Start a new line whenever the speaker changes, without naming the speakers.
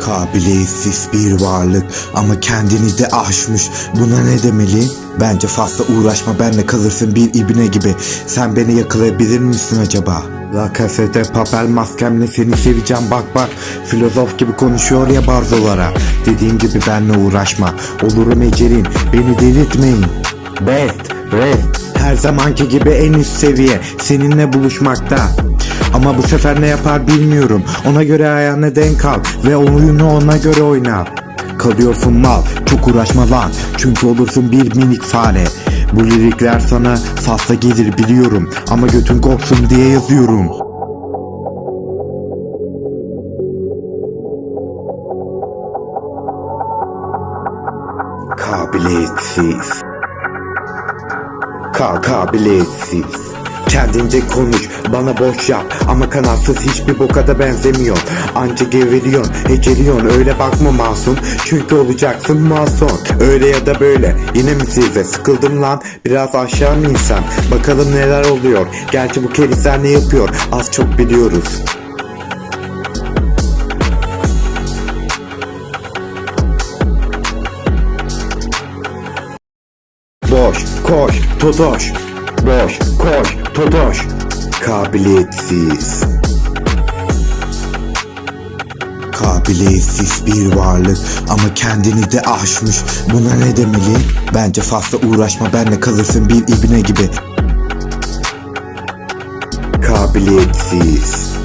Kabiliyetsiz bir varlık ama kendini de aşmış. Buna ne demeli? Bence fazla uğraşma benle kalırsın bir ibine gibi. Sen beni yakalayabilir misin acaba? La Casa de Papel maskemle seni seveceğim bak bak. Filozof gibi konuşuyor ya barzolara. Dediğim gibi benle uğraşma. Olurum ecerin. Beni delirtmeyin. Best, rest. Her zamanki gibi en üst seviye. Seninle buluşmakta. Ama bu sefer ne yapar bilmiyorum. Ona göre ayağına denk al ve oyunu ona göre oyna. Kalıyorsun mal, çok uğraşma lan. Çünkü olursun bir minik fare. Bu lirikler sana fazla gelir biliyorum. Ama götün kopsun diye yazıyorum. Kabiliyetsiz. Ka kabiliyetsiz. Kendince konuş, bana boş yap. Ama kanatsız hiçbir boka da benzemiyor. Anca geveliyorsun, heceliyorsun. Öyle bakma masum, çünkü olacaksın masum. Öyle ya da böyle, yine mi size? Sıkıldım lan, biraz aşağı mı insan Bakalım neler oluyor. Gerçi bu kerizler ne yapıyor? Az çok biliyoruz. Boş, koş, totoş. Boş, koş, totoş. Kabiliyetsiz. Kabiliyetsiz bir varlık ama kendini de aşmış. Buna ne demeli? Bence fazla uğraşma benle kalırsın bir ibne gibi. Kabiliyetsiz.